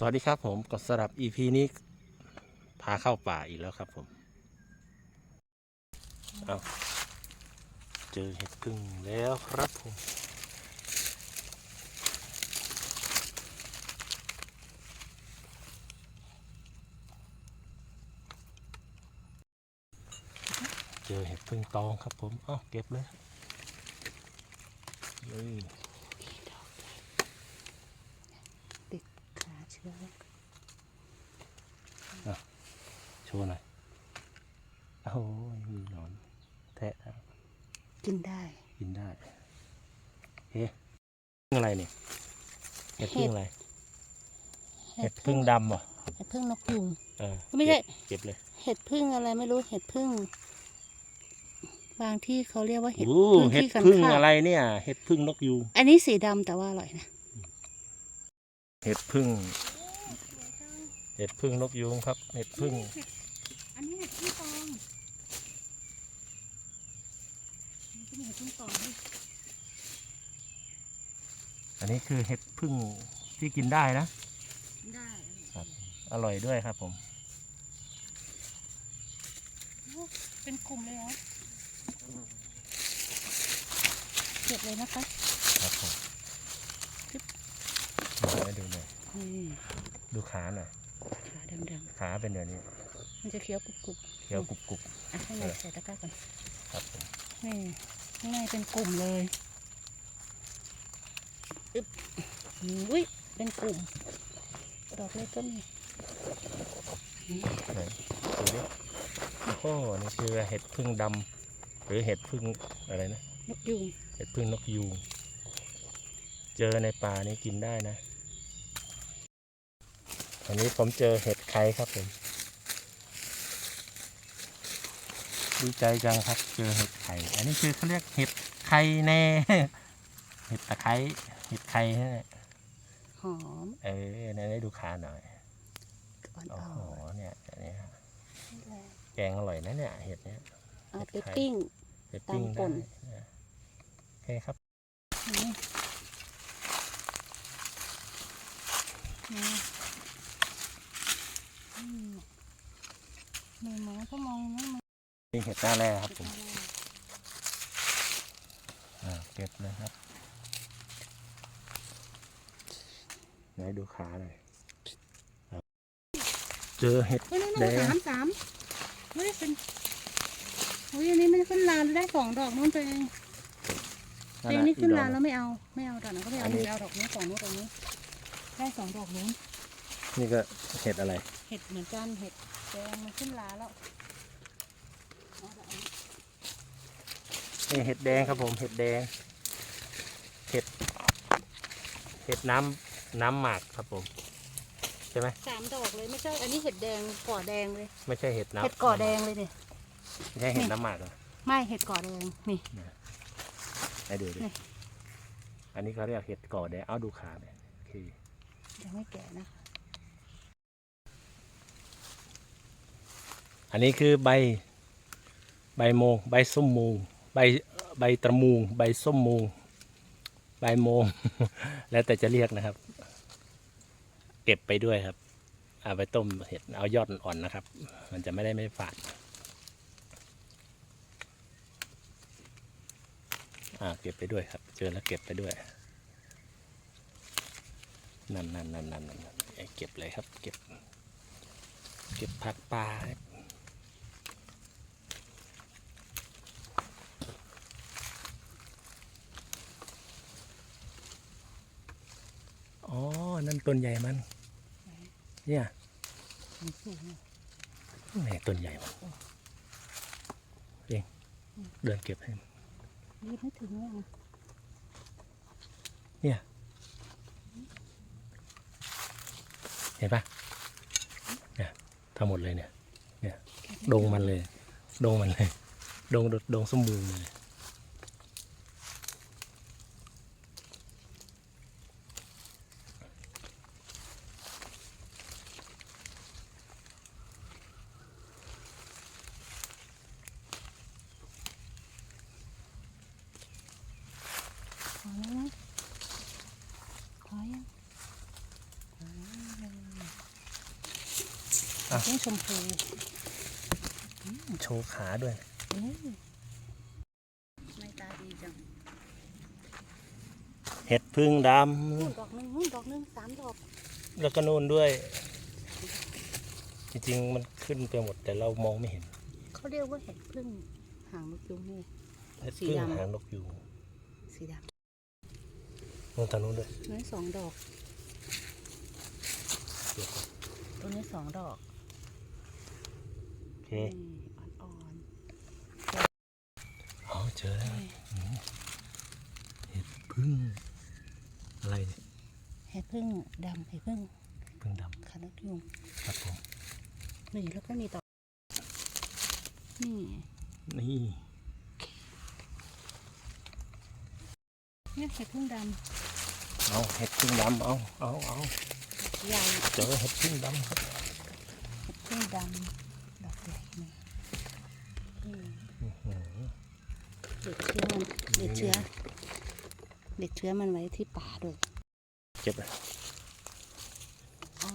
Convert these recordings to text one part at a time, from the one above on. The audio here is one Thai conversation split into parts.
สวัสดีครับผมก็สำหรับ EP นี้พาเข้าป่าอีกแล้วครับผม เอาเจอเห็ดพึ่งแล้วครับผม เจอเห็ดพึ่งตองครับผม เอาเก็บเลยนี่ ติดขาเชื้อแล้ว โชว์หน่อยโอ้ยมีหนอนแทะแล้วกินได้กินได้เฮ้พึ่งอะไรเนี่ยเห็ดพึ่งอะไรเห็ดพึ่งดำเหรอเห็ดพึ่งนกยุงเออไม่ใช่เก็บเลย เห็ดพึ่งอะไรไม่รู้เห็ดพึ่งบางที่เขาเรียกว่าเห็ดโอ้พึ่งเห็ดที่กันพึ่งข้าวอะไรเนี่ย เห็ดพึ่งนกยูงอันนี้สีดำแต่ว่าอร่อยนะ เห็ดพึ่ง เห็ดพึ่งนกยูงครับ เห็ดพึ่ง อันนี้เห็ดพึ่งตองอันนี้เห็ดพึ่งตองด้วยอันนี้คือเห็ดพึ่งที่กินได้นะ ได้อร่อยด้วยครับผม เป็นกลุ่มเลยเหรอเก็บเลยนะคะ ครับผมจิ๊บมาให้ดูหน่อยนี่ดูขาหน่อยขา ดำขาเป็นแบบนี้ๆมันจะเคี้ยวกรุบเคี้ยวกรุบกรุบๆอะให้หน่อยใส่ตะกร้าก่อนๆครับผมนี่ข้างในเป็นกลุ่มเลยอึ๊บอุ้ยเป็นกลุ่ม ดอกเล็กก็มีไหนดูดิโอ้โหนี่คือเห็ดพึ่งดำหรือเห็ดพึ่งอะไรนะนกยุงเห็ดพึ่งนกยูงเจอในป่านี้กินได้นะ อันนี้ผมเจอเห็ดไข่ครับผมดีใจจังครับเจอเห็ดไข่ อันนี้คือเขาเรียกเห็ดไข่แน่ เห็ดตะไคร้เห็ดไข่นั่นแหละหอม เออไหนได้ดูขาหน่อยอ่โอ้อโหเนี่ยอันนี้นๆนี่แหละแกงอร่อยนะเนี่ยเห็ดเนี้ย เอาไปปิ้งไปปิ้งตำป่ได้นนะโอเคครับ นี่นี่อืม มีหมอก็มองนะมันนี่เห็ดหน้าแร่ครับผมอ่าเก็บเลยครับไหนดูขาหน่อยครับเจอเห็ดเฮ้ยนั่นแดน่ะงสามสามเฮ้ยเป็นเฮ้ยอันนี้มันขึ้นลานได้สองดอกนู้นตัวเองตัวเองนี่ขึ้นลานแล้วไม่เอาไม่เอาดอกนั้นก็ไม่เอาไม่เอาดอกนี้สองนู้นดอกนี้ ได้สองดอกนู้นนี่ก็เห็ดอะไร เห็ดเหมือนกันเห็ด แดงมันขึ้นลาแล้วเอาดอกนี้นี่เห็ดแดงครับผม เห็ดแดง เห็ด เห็ดน้ำน้ำหมากครับผม ใช่ไหมสามดอกเลยไม่ใช่ อันนี้เห็ดแดงก่อแดงเลย ไม่ใช่เห็ดน้ำเห็ดก่อแดงเลยเนี่ยไม่ใช่เห็ดน้ำหมากเหรอไม่เห็ดก่อแดงนี่ให้ดูดินี่อันนี้เขาเรียกเห็ดก่อแดง เอาดูขาเนี่ยโอเคยังไม่แก่นะคะ อันนี้คือใบใบโมงใบส้มมูงใบใบตะมูงใบส้มมูงใบโมง แล้วแต่จะเรียกนะครับ เก็บไปด้วยครับ เอาไปต้มเห็ดเอายอดอ่อนนะครับ มันจะไม่ได้ไม่ฝาดอ่าเก็บไปด้วยครับ เจอแล้วเก็บไปด้วยนั่นนั่นนั่นนั่นนั่นเก็บเลยครับ เก็บ เก็บผักปลาครับ อ๋อ นั่น ต้นใหญ่มัน เนี่ยมันสูงไหนต้นใหญ่มันเองเดินเก็บให้รีบไม่ถึงเลยอะเนี่ย เห็นปะเนี่ยทั้งหมดเลยเนี่ย เนี่ย ดงมันเลย ดงมันเลย ดง ดงสมบูรณ์เลย ขอแล้วนะขอยังขอยัง อะเห็ดพึ่งชมพูโชว์ขาด้วยอืมไม่ตาดีจังเห็ดพึ่งดนู่นดอกหนึงนู่นดอกหนึงสามดอกำแล้วก็นู่นด้วย จริงๆ มันขึ้นไปหมดแต่เรามองไม่เห็น เขาเรียกว่าเห็ดพึ่งหางนกยุงนี่เห็ดสีพึ่งดำหางนกยูงสีดนู่นทางนู้นด้วยำนั่นสองดอกเดี๋ยวก่อนตัวนี้สองดอกโอ เคอืมอ่อนอ๋อเจอแล้วอืมเห็ดพึ่งอะไรเนี่ยๆเห็ดพึ่งดำเห็ดพึ่งพึ่งดขานกยุงำครับผมนี่แล้วก็มีดอกนี่นี่เนี่ยเห็ดพึ่งดเอาเห็ดพึ่งดำเอาเอาเอาำใหญ่เจอเห็ดพึ่งดำครับเห็ดพึ่งดำดอกใหญ่นี่อืม อื้อหือ เด็ดเชื้อมันเด็ดเชื้อเด็ดเชื้อมันไว้ที่ป่าด้วยเก็บเลยอ๋อ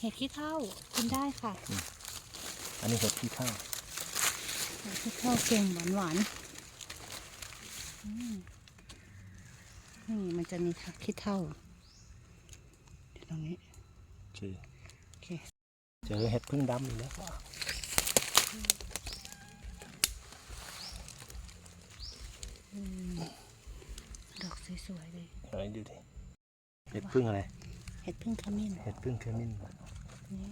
เห็ดขี้เท่ากินได้ค่ะ อันนี้เห็ดที่ข้างเห็ดขี้เท่าเก่งหวานหวานๆอืมนี่มันจะมีทักขี้เท่าอยู่ตรงนี้โอเคโอเคเจอเห็ดพึ่งดำอีกแล้ว ดอกสวยๆเลยไหนดูดิเห็ดพึ่งอะไรเห็ดพึ่งขมิ้นเห็ดพึ่งขมิ้นนี่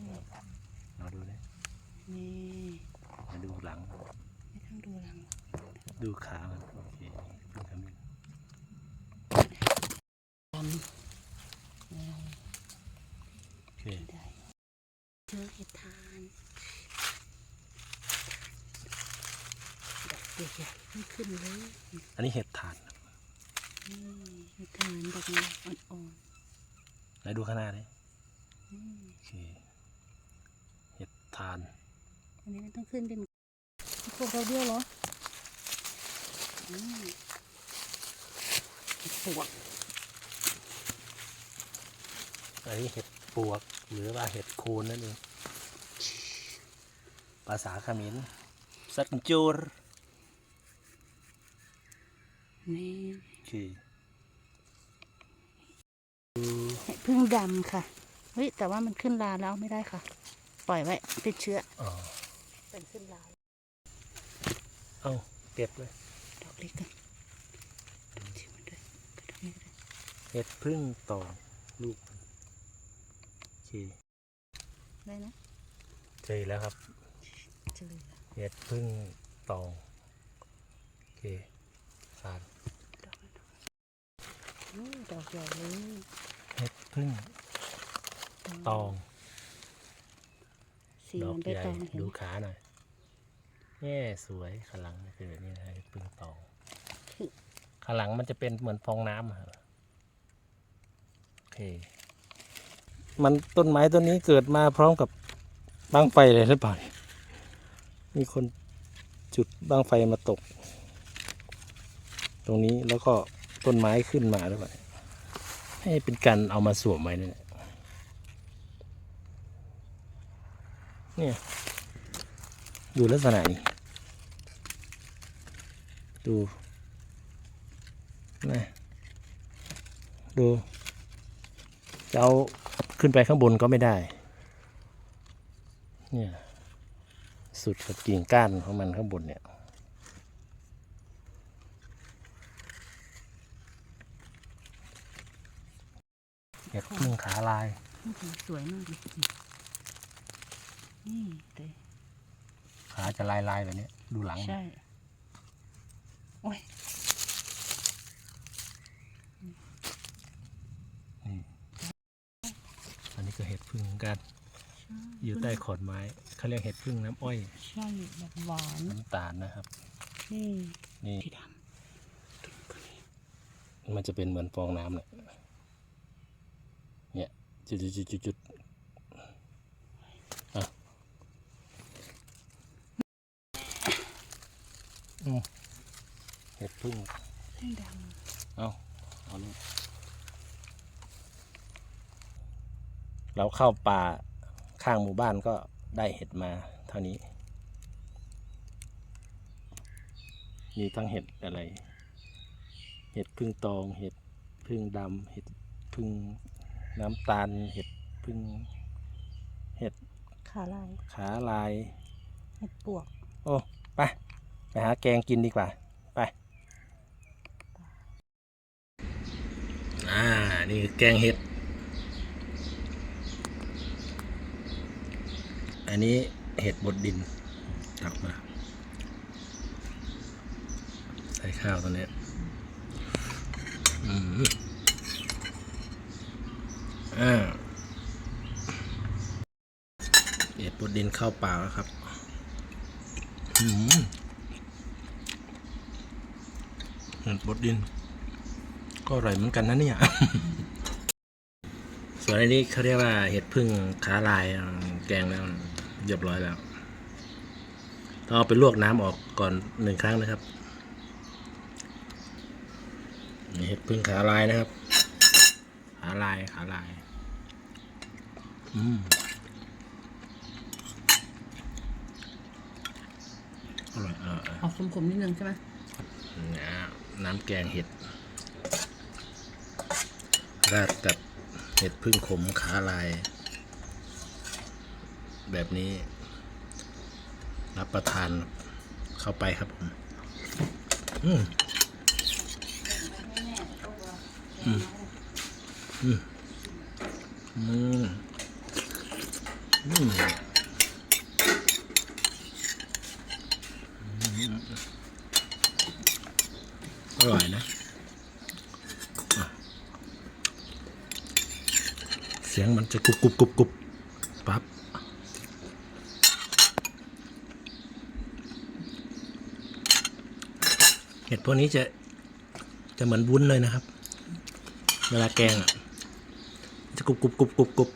เราดูนะนี่มาดูหลัง ไม่ต้องดูหลัง ดูขามันโอเคพึ่งขมิ้นดำนี่โอเคได้เจอเห็ดทาน ดอกใหญ่ๆไม่ขึ้นเลยอันนี้เห็ดถ่านนี่เห็ดทานดอกนี้อ่อนไหนดูข้างหน้าดิๆนี่โอเคเห็ดถ่าน อันนี้มันต้องขึ้นเป็นพวกเราเดียวเหรออืมเห็ดปวกอันนี้เห็ดปวกหรือว่าเห็ดโคนนั่นเองภาษาเขมิ้นสักจูร นี่โอเคเห็ดพึ่งดำค่ะ เฮ้ย แต่ว่ามันขึ้นลาแล้วไม่ได้ค่ะ ปล่อยไว้ ติดเชื้ออ๋อเป็นขึ้นลาเอาเก็บเลย ดอกเล็กกันดอกชิมมันด้วยกระดอกนี้ก็ได้เห็ดพึ่งตองลูกมันโอเคได้นะเจอแล้วครับเจอแล้วเห็ดพึ่งตองโอเคสาร ดอกนั้นดอกนั้นโอ้ ดอกใหญ่เลยเห็ดพึ่งตอง สีดอมักนไปใหญ่ตองเห็นดูขาหน่อยแง่สวยขาหลังเป็นแบบนี้นะเห็ดพึ่งตองขาหลังมันจะเป็นเหมือนฟองน้ำอะครับโอเค มันต้นไม้ต้นนี้เกิดมาพร้อมกับบ้างไฟเลยหรือเปล่าเนี่ยมีคนจุดบ้างไฟมาตก ตรงนี้แล้วก็ ต้นไม้ขึ้นมาด้วยให้เป็นการเอามาสวมไว้นี่เนี่ย ดูลักษณะนี้ ดูนะดู จะเอาขึ้นไปข้างบนก็ไม่ได้ เนี่ย สุดกับกิ่งก้านของมันข้างบนเนี่ย เห็ดพึ่งขาลายอื้อหือสวยมากเลยนี่เต้ขาจะลายลายๆแบบนี้ ดูหลัง ใช่ โอ้ยนี่อันนี้ก็เห็ดพึ่งเหมือนกัน อยู่ใต้ขอนไม้เขาเรียกเห็ดพึ่งน้ำอ้อย ใช่แบบหวาน น้ำตาลนะครับ นี่ นี่สีดมันจะเป็นเหมือนฟองน้ำเนี่ยเนี่ย จุดจุดจุดจุดอะอืมเห็ดพึ่งพึ่งดเอาเอาลูกเราเข้าป่าข้างหมู่บ้านก็ได้เห็ดมาเท่านี้ มีทั้งเห็ดอะไร เห็ดพึ่งตอง เห็ดพึ่งดำเห็ดพึ่ง น้ำตาลเห็ดพึ่งเห็ดขาลายขาลาย เห็ดปวก โอ้ไปไปหาแกงกินดีกว่า ไป อ่า นี่คือแกงเห็ด อันนี้เห็ดบดดินตักมา ใส่ข้าวตัวนี้ อืม อ่าเห็ดบดดินข้าวเปล่าแล้วครับอืมเห็ดบดดิน ก็อร่อยเหมือนกันนะเนี่ย ส่วนอันนี้เขาเรียกว่าเห็ดพึ่งขาลายอ่าแกงแล้วเรียบร้อยแล้วต้องเอาไปลวกน้ำออกก่อนหนึ่งครั้งนะครับนี่เห็ดพึ่งขาลายนะครับ ขาลายขาลาย อืมอร่อยอร่อยอร่อยออกขมๆนิดนึงใช่ไหมนะน้ำแกงเห็ดราดกับเห็ดพึ่งขมขาลาย แบบนี้ รับประทานเข้าไปครับผมอืมอืมอืมอืมอืม อร่อยนะ เสียงมันจะกรุบกรุบกรุบกรุบปั๊บเห็ดพวกนี้จะจะเหมือนวุ้นเลยนะครับ เวลาแกงอะจะกรุบกรุบกรุบกรุบกรุบ